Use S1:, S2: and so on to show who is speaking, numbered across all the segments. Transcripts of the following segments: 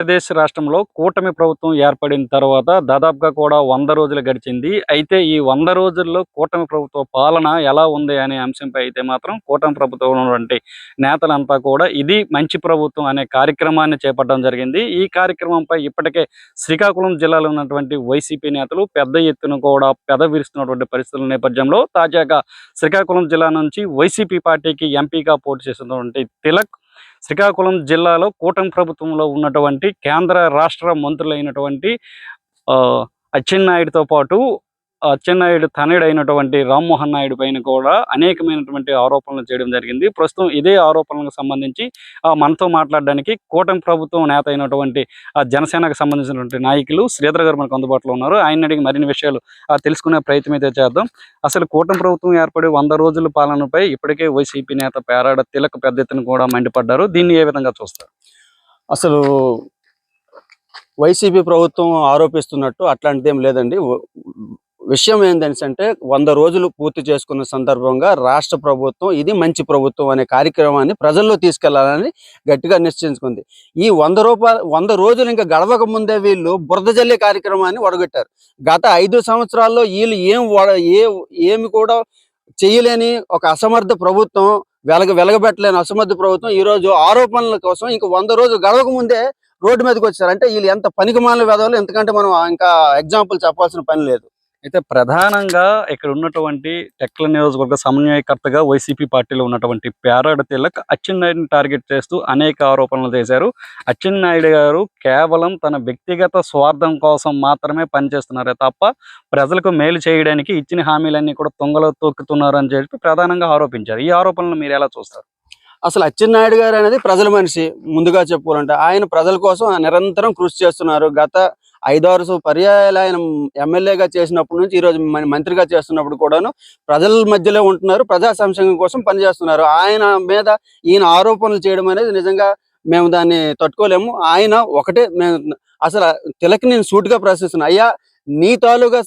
S1: ఆంధ్రప్రదేశ్ రాష్ట్రంలో కూటమి ప్రభుత్వం ఏర్పడిన తర్వాత దాదాపుగా కూడా వంద రోజులు గడిచింది. అయితే ఈ వంద రోజుల్లో కూటమి ప్రభుత్వ పాలన ఎలా ఉంది అనే అంశంపై అయితే మాత్రం కూటమి ప్రభుత్వం ఉన్నటువంటి నేతలంతా కూడా ఇది మంచి ప్రభుత్వం అనే కార్యక్రమాన్ని చేపట్టడం జరిగింది. ఈ కార్యక్రమంపై ఇప్పటికే శ్రీకాకుళం జిల్లాలో ఉన్నటువంటి వైసీపీ నేతలు పెద్ద ఎత్తున కూడా పెద విరుస్తున్నటువంటి పరిస్థితుల నేపథ్యంలో తాజాగా శ్రీకాకుళం జిల్లా నుంచి వైసీపీ పార్టీకి ఎంపీగా పోటీ చేస్తున్నటువంటి తిలక్ శ్రీకాకుళం జిల్లాలో కూటమి ప్రభుత్వంలో ఉన్నటువంటి కేంద్ర రాష్ట్ర మంత్రులైనటువంటి ఆ, పాటు అచ్చెన్నాయుడు తనయుడైనటువంటి రామ్మోహన్ నాయుడు పైన కూడా అనేకమైనటువంటి ఆరోపణలు చేయడం జరిగింది. ప్రస్తుతం ఇదే ఆరోపణలకు సంబంధించి ఆ, మనతో మాట్లాడడానికి కూటమి ప్రభుత్వం నేత అయినటువంటి జనసేనకు సంబంధించినటువంటి నాయకులు శ్రీధర్ గారు మనకు అందుబాటులో ఉన్నారు. ఆయన అడిగి మరిన్ని విషయాలు తెలుసుకునే ప్రయత్నం అయితే చేద్దాం. అసలు కూటమి ప్రభుత్వం ఏర్పడి వంద రోజుల పాలనపై ఇప్పటికే వైసీపీ నేత పేరాడ తిలక్ పెద్ద ఎత్తున కూడా మండిపడ్డారు. దీన్ని ఏ విధంగా చూస్తారు?
S2: అసలు వైసీపీ ప్రభుత్వం ఆరోపిస్తున్నట్టు అట్లాంటిది ఏం లేదండి. విషయం ఏంటంటే వంద రోజులు పూర్తి చేసుకున్న సందర్భంగా రాష్ట్ర ప్రభుత్వం ఇది మంచి ప్రభుత్వం అనే కార్యక్రమాన్ని ప్రజల్లో తీసుకెళ్ళాలని గట్టిగా నిశ్చయించుకుంది. ఈ వంద రూపాయలు వంద రోజులు ఇంకా గడవక ముందే వీళ్ళు బురద జల్లే కార్యక్రమాన్ని ఒడగొట్టారు గత ఐదు సంవత్సరాల్లో వీళ్ళు ఏం ఏ ఏమి కూడా చేయలేని ఒక అసమర్థ ప్రభుత్వం వెలగ వెలగబెట్టలేని అసమర్థ ప్రభుత్వం ఈ రోజు ఆరోపణల కోసం ఇంక వంద రోజులు గడవక ముందే రోడ్డు మీదకి వచ్చారు. అంటే వీళ్ళు ఎంత పనికిమాలిన వెదవలు ఎందుకంటే మనం ఇంకా ఎగ్జాంపుల్ చెప్పాల్సిన పని లేదు.
S1: అయితే ప్రధానంగా ఇక్కడ ఉన్నటువంటి టెక్ల నియోజకవర్గ సమన్వయకర్తగా వైసీపీ పార్టీలో ఉన్నటువంటి పేరాడ తిలక్ అచ్చెన్నాయుడిని టార్గెట్ చేస్తూ అనేక ఆరోపణలు చేశారు. అచ్చెన్నాయుడు గారు కేవలం తన వ్యక్తిగత స్వార్థం కోసం మాత్రమే పనిచేస్తున్నారే తప్ప ప్రజలకు మేలు చేయడానికి ఇచ్చిన హామీలన్నీ కూడా తొంగలో తొక్కుతున్నారు అని చెప్పి ప్రధానంగా ఆరోపించారు. ఈ ఆరోపణలు మీరు ఎలా చూస్తారు?
S2: అసలు అచ్చెన్నాయుడు గారు అనేది ప్రజల మనిషి ముందుగా చెప్పుకోవాలంటే ఆయన ప్రజల కోసం నిరంతరం కృషి చేస్తున్నారు. గత ఐదారు సు- పర్యాయాలు ఆయన ఎమ్మెల్యేగా చేసినప్పటి నుంచి ఈ రోజు మన మంత్రిగా చేస్తున్నప్పుడు కూడాను ప్రజల మధ్యలో ఉంటున్నారు. ప్రజా సంక్షేమం కోసం పనిచేస్తున్నారు. ఆయన మీద ఈయన ఆరోపణలు చేయడం అనేది నిజంగా మేము దాన్ని తట్టుకోలేము. ఆయన ఒకటే మేము అసలు తిలక్ నేను సూటుగా ప్రశ్నిస్తున్నాను అయ్యా నీ తాలూకా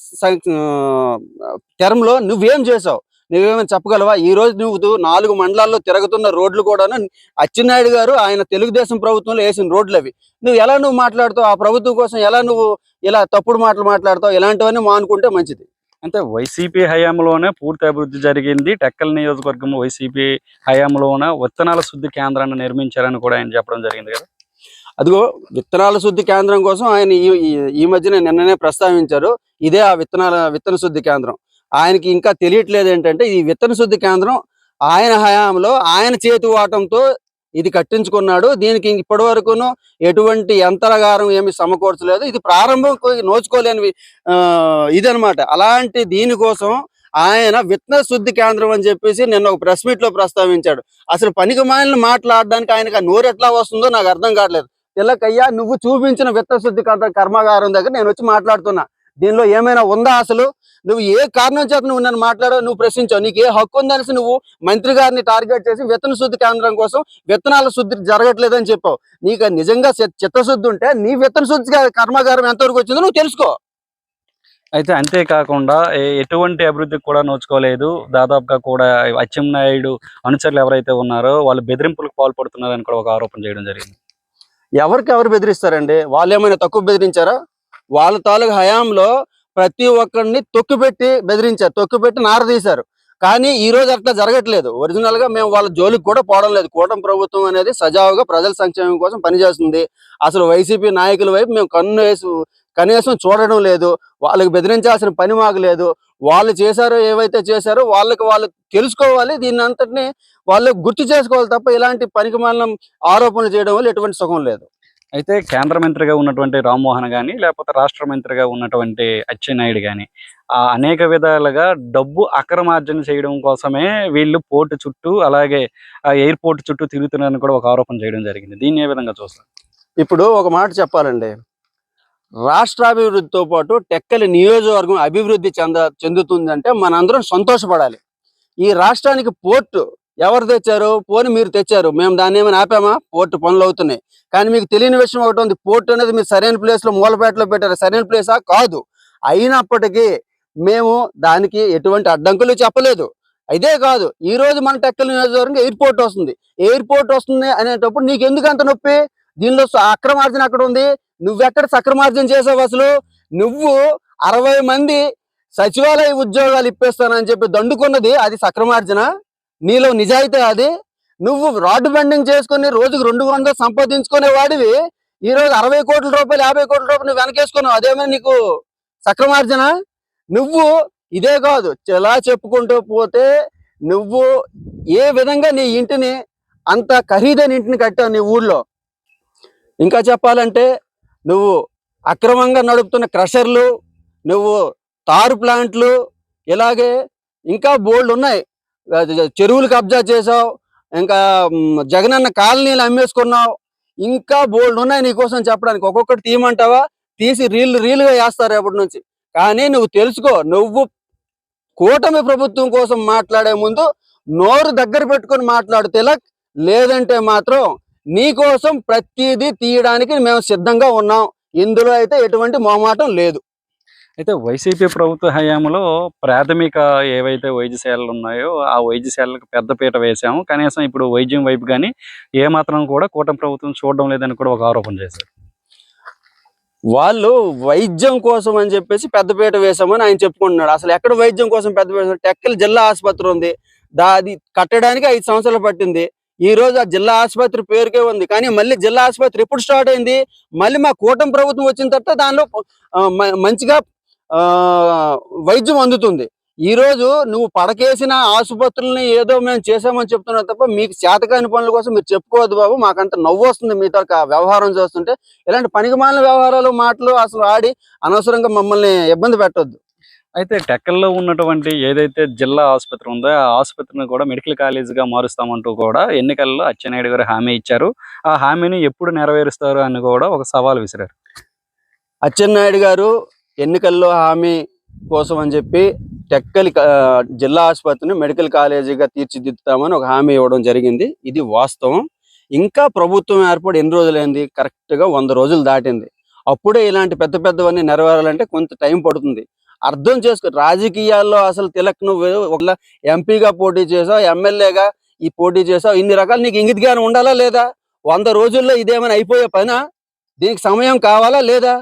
S2: టర్మ్లో నువ్వేం చేసావు? నువ్వేమైనా చెప్పగలవా? ఈ రోజు నువ్వు నాలుగు మండలాల్లో తిరుగుతున్న రోడ్లు కూడాను అచ్చెన్నాయుడు గారు ఆయన తెలుగుదేశం ప్రభుత్వంలో వేసిన రోడ్లు అవి నువ్వు ఎలా నువ్వు మాట్లాడుతావు? ఆ ప్రభుత్వం కోసం ఎలా నువ్వు ఇలా తప్పుడు మాటలు మాట్లాడతావు? ఇలాంటివన్నీ మానుకుంటే మంచిది.
S1: అంటే వైసీపీ హయాంలోనే పూర్తి అభివృద్ధి జరిగింది. టెక్కల్ నియోజకవర్గం వైసీపీ హయాంలోనే విత్తనాల శుద్ధి కేంద్రాన్ని నిర్మించారని కూడా ఆయన చెప్పడం జరిగింది కదా?
S2: అదిగో విత్తనాల శుద్ధి కేంద్రం కోసం ఆయన ఈ ఈ- ఈ మధ్యన నిన్ననే ప్రస్తావించారు. ఇదే ఆ విత్తనాల విత్తన శుద్ధి కేంద్రం. ఆయనకి ఇంకా తెలియట్లేదు ఏంటంటే ఈ విత్తన శుద్ధి కేంద్రం ఆయన హయాంలో ఆయన చేతి వాటంతో ఇది కట్టించుకున్నాడు. దీనికి ఇప్పటి వరకును ఎటువంటి యంత్రగారం ఏమి సమకూర్చలేదు. ఇది ప్రారంభం నోచుకోలేని ఇదనమాట అలాంటి దీనికోసం ఆయన విత్తన శుద్ధి కేంద్రం అని చెప్పేసి నిన్న ఒక ప్రెస్ మీట్లో ప్రస్తావించాడు. అసలు పనికి మాలిన మాట్లాడడానికి ఆయనకు ఆ నోరు ఎట్లా వస్తుందో నాకు అర్థం కావట్లేదు. తిలకయ్యా నువ్వు చూపించిన విత్తన శుద్ధి కర్మాగారం దగ్గర నేను వచ్చి మాట్లాడుతున్నా. దీనిలో ఏమైనా ఉందా అసలు? నువ్వు ఏ కారణం చేత నువ్వు నన్ను మాట్లాడావు? నువ్వు ప్రశ్నించావు. నీకు ఏ హక్కు ఉందనేసి నువ్వు మంత్రి గారిని టార్గెట్ చేసి విత్తన శుద్ధి కేంద్రం కోసం విత్తనాల శుద్ధి జరగట్లేదని చెప్పావు. నీకు నిజంగా చిత్త- చిత్తశుద్ధి ఉంటే నీ విత్తన శుద్ధి కర్మాగారం ఎంతవరకు వచ్చిందో నువ్వు తెలుసుకో.
S1: అయితే అంతేకాకుండా ఎటువంటి అభివృద్ధికి కూడా నోచుకోలేదు. దాదాపుగా కూడా అచ్చెన్నాయుడు అనుచరులు ఎవరైతే ఉన్నారో వాళ్ళు బెదిరింపులకు పాల్పడుతున్నారని కూడా ఒక ఆరోపణ చేయడం జరిగింది.
S2: ఎవరికి ఎవరు బెదిరిస్తారండి? వాళ్ళు ఏమైనా తక్కువ బెదిరించారా? వాళ్ళ తాలూకు హయాంలో ప్రతి ఒక్కరిని తొక్కుపెట్టి బెదిరించారు. తొక్కుపెట్టి నారదీశారు కానీ ఈ రోజు అట్లా జరగట్లేదు. ఒరిజినల్గా మేము వాళ్ళ జోలికి కూడా పోవడం లేదు. కూటమి ప్రభుత్వం అనేది సజావుగా ప్రజల సంక్షేమం కోసం పనిచేస్తుంది. అసలు వైసీపీ నాయకుల వైపు మేము కన్ను వేసి కనీసం చూడడం లేదు. వాళ్ళకి బెదిరించాల్సిన పని మాకు లేదు. వాళ్ళు చేశారో ఏవైతే చేశారో వాళ్ళకి వాళ్ళు తెలుసుకోవాలి. దీన్ని అంతటిని వాళ్ళు గుర్తు చేసుకోవాలి తప్ప ఇలాంటి పనికి ఆరోపణలు చేయడం వల్ల ఎటువంటి సుఖం లేదు.
S1: అయితే కేంద్ర మంత్రిగా ఉన్నటువంటి రామ్మోహన్ గాని లేకపోతే రాష్ట్ర మంత్రిగా ఉన్నటువంటి అచ్చెన్నాయుడు కానీ ఆ అనేక విధాలుగా డబ్బు అక్రమార్జన చేయడం కోసమే వీళ్ళు పోర్టు చుట్టూ అలాగే ఆ ఎయిర్పోర్ట్ చుట్టూ తిరుగుతున్నారని కూడా ఒక ఆరోపణ చేయడం జరిగింది. దీన్ని ఏ విధంగా చూస్తారు?
S2: ఇప్పుడు ఒక మాట చెప్పాలండి. రాష్ట్రాభివృద్ధితో పాటు టెక్కలి నియోజకవర్గం అభివృద్ధి చెంద చెందుతుందంటే మనందరం సంతోషపడాలి. ఈ రాష్ట్రానికి పోర్టు ఎవరు తెచ్చారు? పోని మీరు తెచ్చారు. మేము దాన్ని ఏమైనా ఆపామా? పోర్టు పనులు అవుతున్నాయి. కానీ మీకు తెలియని విషయం ఒకటి ఉంది. పోర్టు అనేది మీరు సరైన ప్లేస్లో మూలపేటలో పెట్టారు. సరైన ప్లేసా? కాదు. అయినప్పటికీ మేము దానికి ఎటువంటి అడ్డంకులు చెప్పలేదు. ఇదే కాదు. ఈ రోజు మన టెక్కల నియోజకవర్గం ఎయిర్పోర్ట్ వస్తుంది. ఎయిర్పోర్ట్ వస్తుంది అనేటప్పుడు నీకు ఎందుకు అంత నొప్పి? దీనిలో అక్రమార్జన అక్కడ ఉంది? నువ్వెక్కడ సక్రమార్జన చేసావు అసలు? నువ్వు అరవై మంది సచివాలయ ఉద్యోగాలు ఇప్పేస్తానని చెప్పి దండుకున్నది అది సక్రమార్జన నీలో నిజాయితీ అది. నువ్వు రాడ్ బెండింగ్ చేసుకుని రోజుకు రెండు వందలు సంపాదించుకునే వాడివి. ఈ రోజు అరవై కోట్ల రూపాయలు యాభై కోట్ల రూపాయలు నువ్వు వెనకేసుకున్నావు. అదేమైనా నీకు సక్రమార్జన? నువ్వు ఇదే కాదు. ఎలా చెప్పుకుంటూ పోతే నువ్వు ఏ విధంగా నీ ఇంటిని అంత ఖరీదైన ఇంటిని కట్టావు నీ ఊళ్ళో? ఇంకా చెప్పాలంటే నువ్వు అక్రమంగా నడుపుతున్న క్రషర్లు నువ్వు తారు ప్లాంట్లు ఇలాగే ఇంకా బోల్డ్ ఉన్నాయి. చెరువులు కబ్జా చేసావు ఇంకా జగన్ జగనన్న కాలనీలు అమ్మేసుకున్నావు ఇంకా బోల్డ్ ఉన్నాయి నీకోసం చెప్పడానికి. ఒక్కొక్కటి తీయమంటావా? తీసి రీల్ రీలుగా వేస్తారు ఎప్పటి నుంచి. కానీ నువ్వు తెలుసుకో నువ్వు కూటమి ప్రభుత్వం కోసం మాట్లాడే ముందు నోరు దగ్గర పెట్టుకొని మాట్లాడు తిలక్. లేదంటే మాత్రం నీకోసం ప్రతిదీ తీయడానికి మేము సిద్ధంగా ఉన్నాం. ఇందులో అయితే ఎటువంటి మొహమాటం లేదు.
S1: అయితే వైసీపీ ప్రభుత్వ హయాంలో ప్రాథమిక ఏవైతే వైద్యశాలలు ఉన్నాయో ఆ వైద్యశాలకు పెద్దపీట వేశాము. కనీసం ఇప్పుడు వైద్యం వైపు కానీ ఏ మాత్రం కూడా కూటమి ప్రభుత్వం చూడడం లేదని కూడా ఒక ఆరోపణ చేశారు.
S2: వాళ్ళు వైద్యం కోసం అని చెప్పేసి పెద్దపీట వేశామని ఆయన చెప్పుకుంటున్నాడు. అసలు ఎక్కడ వైద్యం కోసం పెద్దపీట టెక్కల జిల్లా ఆసుపత్రి ఉంది. దా అది కట్టడానికి ఐదు సంవత్సరాలు పట్టింది. ఈ రోజు ఆ జిల్లా ఆసుపత్రి పేరుకే ఉంది. కానీ మళ్ళీ జిల్లా ఆసుపత్రి ఎప్పుడు స్టార్ట్ అయింది? మళ్ళీ మా కూటమి ప్రభుత్వం వచ్చిన తర్వాత దానిలో మ- మంచిగా వైద్యం అందుతుంది. ఈ రోజు నువ్వు పడకేసిన ఆసుపత్రుల్ని ఏదో మేము చేసామని చెప్తున్నావు తప్ప మీకు చేతకాని పనుల కోసం మీరు చెప్పుకోవద్దు బాబు. మాకంత నవ్వు వస్తుంది. మీతో వ్యవహారం చేస్తుంటే ఇలాంటి పనికిమాలిన వ్యవహారాలు మాటలు అసలు ఆడి అనవసరంగా మమ్మల్ని ఇబ్బంది పెట్టొద్దు.
S1: అయితే టెక్కల్లో ఉన్నటువంటి ఏదైతే జిల్లా ఆసుపత్రి ఉందో ఆ ఆసుపత్రిని కూడా మెడికల్ కాలేజీగా మారుస్తామంటూ కూడా ఎన్నికల్లో అచ్చెన్నాయుడు గారు హామీ ఇచ్చారు. ఆ హామీని ఎప్పుడు నెరవేరుస్తారు అని కూడా ఒక సవాల్ విసిరారు.
S2: అచ్చెన్నాయుడు గారు ఎన్నికల్లో హామీ కోసం అని చెప్పి టెక్కలి జిల్లా ఆసుపత్రిని మెడికల్ కాలేజీగా తీర్చిదిద్దుతామని ఒక హామీ ఇవ్వడం జరిగింది. ఇది వాస్తవం. ఇంకా ప్రభుత్వం ఏర్పడి ఎన్ని రోజులైంది? కరెక్ట్గా వంద రోజులు దాటింది. అప్పుడే ఇలాంటి పెద్ద పెద్దవన్నీ నెరవేరాలంటే కొంత టైం పడుతుంది. అర్థం చేసుకో రాజకీయాల్లో అసలు తిలక్ నువ్వు ఒక ఎంపీగా పోటీ చేసావు ఎమ్మెల్యేగా ఈ పోటీ చేసావు ఇన్ని రకాలు నీకు ఇంగిత జ్ఞానం ఉండాలా లేదా? వంద రోజుల్లో ఇదేమైనా అయిపోయే పైన? దీనికి సమయం కావాలా లేదా?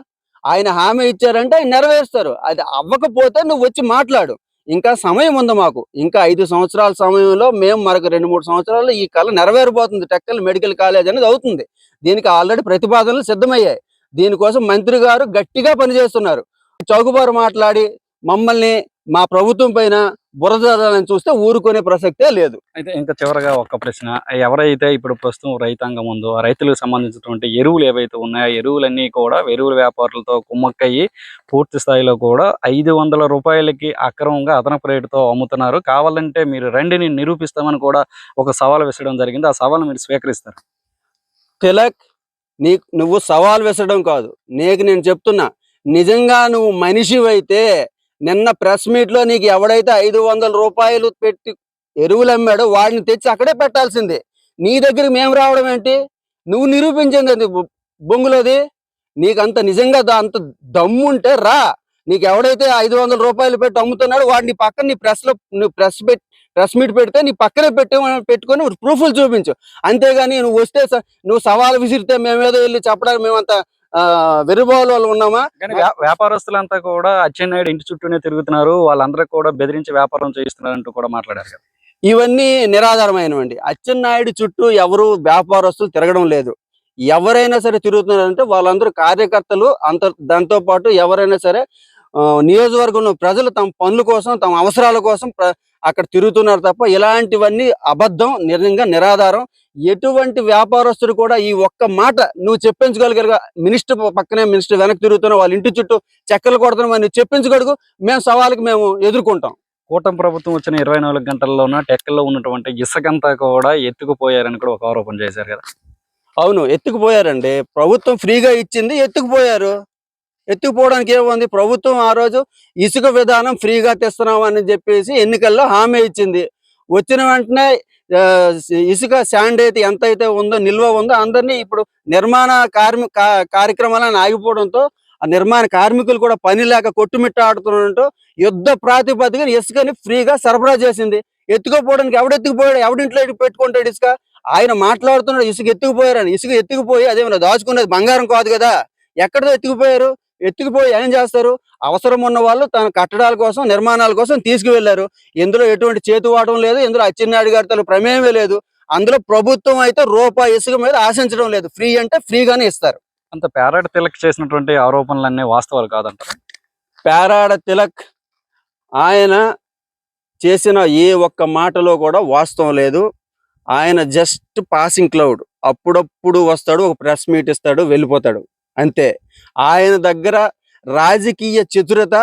S2: ఆయన హామీ ఇచ్చారంటే ఆయన నెరవేరుస్తారు. అది అవ్వకపోతే నువ్వు వచ్చి మాట్లాడు. ఇంకా సమయం ఉంది మాకు. ఇంకా ఐదు సంవత్సరాల సమయంలో మేము మరొక రెండు మూడు సంవత్సరాల్లో ఈ కళ నెరవేరబోతుంది. టెక్కల్ మెడికల్ కాలేజ్ అనేది అవుతుంది. దీనికి ఆల్రెడీ ప్రతిపాదనలు సిద్ధమయ్యాయి. దీనికోసం మంత్రి గారు గట్టిగా పనిచేస్తున్నారు. చౌకబారు మాట్లాడి మమ్మల్ని మా ప్రభుత్వం పైన బురదలని చూస్తే ఊరుకునే ప్రసక్తే లేదు.
S1: అయితే ఇంకా చివరగా ఒక ప్రశ్న. ఎవరైతే ఇప్పుడు ప్రస్తుతం రైతాంగం ఉందో ఆ రైతులకు సంబంధించినటువంటి ఎరువులు ఏవైతే ఉన్నాయో ఎరువులన్నీ కూడా ఎరువుల వ్యాపారులతో కుమ్మక్కయ్యి పూర్తి స్థాయిలో కూడా ఐదు వందల రూపాయలకి అక్రమంగా అదనపు రేటుతో అమ్ముతున్నారు. కావాలంటే మీరు రండిని నిరూపిస్తామని కూడా ఒక సవాల్ విసరడం జరిగింది. ఆ సవాల్ మీరు స్వీకరిస్తారు.
S2: తిలక్ నీ నువ్వు సవాల్ విసరడం కాదు. నీకు నేను చెప్తున్నా నిజంగా నువ్వు మనిషివైతే నిన్న ప్రెస్ మీట్లో నీకు ఎవడైతే ఐదు వందల రూపాయలు పెట్టి ఎరువులు అమ్మాడో వాడిని తెచ్చి అక్కడే పెట్టాల్సిందే. నీ దగ్గర మేము రావడం ఏంటి? నువ్వు నిరూపించింది అది బొంగులోది? నీకు అంత నిజంగా దా- అంత దమ్ముంటే రా. నీకు ఎవడైతే ఐదు వందల రూపాయలు పెట్టి అమ్ముతున్నాడో వాడిని పక్కన నీ ప్రెస్లో నువ్వు ప్రెస్ పెట్టి ప్రెస్ మీట్ పెడితే నీ పక్కనే పెట్టి పెట్టుకొని ప్రూఫ్లు చూపించు. అంతేగాని నువ్వు వస్తే స- నువ్వు సవాల్ విసిరితే మేమేదో వెళ్ళి చెప్పడానికి మేమంత వెరుబాలు వాళ్ళు ఉన్నామా?
S1: కానీ వ్యా- వ్యాపారస్తులంతా కూడా అచ్చెన్నాయుడు ఇంటి చుట్టూనే తిరుగుతున్నారు. వాళ్ళందరూ కూడా బెదిరించి వ్యాపారం చేయిస్తున్నారు అంటూ కూడా మాట్లాడారు
S2: ఇవన్నీ నిరాధారమైనవండి. అచ్చెన్నాయుడు చుట్టూ ఎవరు వ్యాపారస్తులు తిరగడం లేదు. ఎవరైనా సరే తిరుగుతున్నారంటే వాళ్ళందరూ కార్యకర్తలు అంత దాంతో పాటు ఎవరైనా సరే ఆ, నియోజకవర్గంలో ప్రజలు తమ పనుల కోసం తమ అవసరాల కోసం అక్కడ తిరుగుతున్నారు తప్ప ఇలాంటివన్నీ అబద్ధం నిజంగా నిరాధారం. ఎటువంటి వ్యాపారస్తుడు కూడా ఈ ఒక్క మాట నువ్వు చెప్పించగలిగారుగా మినిస్టర్ పక్కనే మినిస్టర్ వెనక్కి తిరుగుతున్నా వాళ్ళ ఇంటి చుట్టూ చక్కలు కొడుతున్నాం అని చెప్పించగలుగు మేము సవాలుకి మేము ఎదుర్కొంటాం.
S1: కూటమి ప్రభుత్వం వచ్చిన ఇరవై నాలుగు గంటల్లోన టెక్కల్లో ఉన్నటువంటి ఇసుకంతా కూడా ఎత్తుకుపోయారని కూడా ఒక ఆరోపణ చేశారు కదా.
S2: అవును ఎత్తుకుపోయారండి. ప్రభుత్వం ఫ్రీగా ఇచ్చింది ఎత్తుకుపోయారు. ఎత్తుకుపోవడానికి ఏముంది? ప్రభుత్వం ఆ రోజు ఇసుక విధానం ఫ్రీగా తెస్తున్నాం అని చెప్పేసి ఎన్నికల్లో హామీ ఇచ్చింది. వచ్చిన వెంటనే ఇసుక శాండ్ అయితే ఎంత అయితే ఉందో నిల్వ ఉందో అందరినీ ఇప్పుడు నిర్మాణ కార్మి కార్యక్రమాలను ఆగిపోవడంతో ఆ నిర్మాణ కార్మికులు కూడా పని లేక కొట్టుమిట్ట యుద్ధ ప్రాతిపదికన ఇసుకని ఫ్రీగా సరఫరా చేసింది. ఎత్తుకోపోవడానికి ఎవడెత్తుకుపోయాడు ఎవడింట్లో పెట్టుకుంటాడు ఇసుక? ఆయన మాట్లాడుతున్నాడు ఇసుక ఎత్తుకుపోయారని. ఇసుక ఎత్తుకుపోయి అదేమన్నా దాచుకున్నది బంగారం కాదు కదా. ఎక్కడో ఎత్తుకుపోయారు. ఎత్తుకుపోయి ఏం చేస్తారు? అవసరం ఉన్న వాళ్ళు తన కట్టడాల కోసం నిర్మాణాల కోసం తీసుకువెళ్ళారు ఇందులో ఎటువంటి చేతు వాడడం లేదు ఇందులో అచ్చెన్నాయుడు గారి తల ప్రమేయమే లేదు. అందులో ప్రభుత్వం అయితే రూపాయి ఇసుక మీద ఆశించడం లేదు. ఫ్రీ అంటే ఫ్రీగానే ఇస్తారు.
S1: అంత పేరాట తిలక్ చేసినటువంటి ఆరోపణలన్నీ వాస్తవాలు కాదంటారు?
S2: పేరాడ తిలక్ ఆయన చేసిన ఏ ఒక్క మాటలో కూడా వాస్తవం లేదు. ఆయన జస్ట్ పాసింగ్ క్లౌడ్. అప్పుడప్పుడు వస్తాడు ఒక ప్రెస్ మీట్ ఇస్తాడు వెళ్ళిపోతాడు. అంతే. ఆయన దగ్గర రాజకీయ చతురత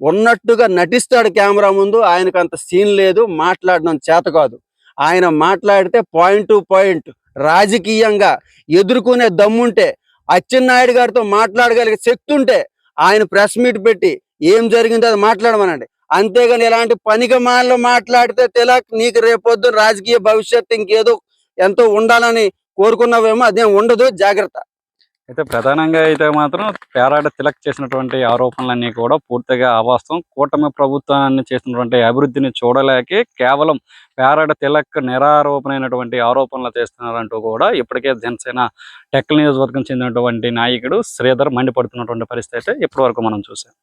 S2: ఉన్నట్టుగా నటిస్తాడు కెమెరా ముందు. ఆయనకు అంత సీన్ లేదు. మాట్లాడడం చేత కాదు. ఆయన మాట్లాడితే పాయింట్ టు పాయింట్ రాజకీయంగా ఎదుర్కొనే దమ్ముంటే అచ్చెన్నాయుడు గారితో మాట్లాడగలిగే శక్తి ఉంటే ఆయన ప్రెస్ మీట్ పెట్టి ఏం జరిగిందో అది మాట్లాడమనండి. అంతేగాని ఇలాంటి పనికి మాటలు మాట్లాడితే తిలక్ నీకు రేపొద్దు రాజకీయ భవిష్యత్తు ఇంకేదో ఎంతో ఉండాలని కోరుకున్నావేమో అదేం ఉండదు. జాగ్రత్త.
S1: అయితే ప్రధానంగా అయితే మాత్రం పేరాడ తిలక్ చేసినటువంటి ఆరోపణలన్నీ కూడా పూర్తిగా అవాస్తవం. కూటమి ప్రభుత్వాన్ని చేసినటువంటి అభివృద్ధిని చూడలేకే కేవలం పేరాడ తిలక్ నిరారోపణైనటువంటి ఆరోపణలు చేస్తున్నారంటూ కూడా ఇప్పటికే జనసేన టెక్ నియోజకవర్గం చెందినటువంటి నాయకుడు శ్రీధర్ మండిపడుతున్నటువంటి పరిస్థితి అయితే ఇప్పటివరకు మనం చూసాం